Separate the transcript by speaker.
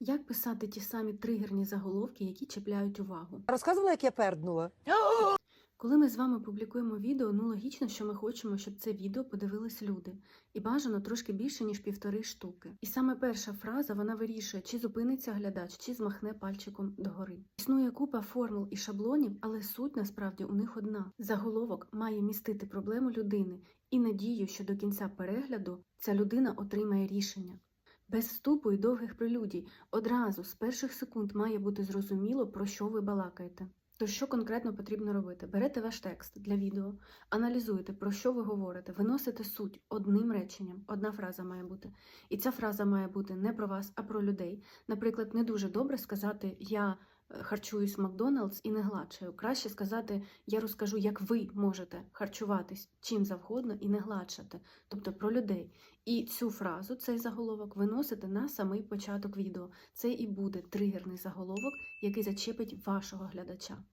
Speaker 1: Як писати ті самі тригерні заголовки, які чіпляють увагу?
Speaker 2: Розказувала, як я перднула.
Speaker 1: Коли ми з вами публікуємо відео, ну логічно, що ми хочемо, щоб це відео подивились люди, і бажано трошки більше ніж півтори штуки. І саме перша фраза вона вирішує, чи зупиниться глядач, чи змахне пальчиком догори. Існує купа формул і шаблонів, але суть насправді у них одна: заголовок має містити проблему людини і надію, що до кінця перегляду ця людина отримає рішення. Без вступу і довгих прелюдій одразу з перших секунд має бути зрозуміло, про що ви балакаєте. То що конкретно потрібно робити? Берете ваш текст для відео, аналізуєте, про що ви говорите, виносите суть одним реченням. Одна фраза має бути. І ця фраза має бути не про вас, а про людей. Наприклад, не дуже добре сказати Я харчуюсь в Макдоналдс і не гладшаю. Краще сказати Я розкажу, як ви можете харчуватись чим завгодно і не гладшати, тобто про людей. І цю фразу, цей заголовок, виносите на самий початок відео. Це і буде тригерний заголовок, який зачепить вашого глядача.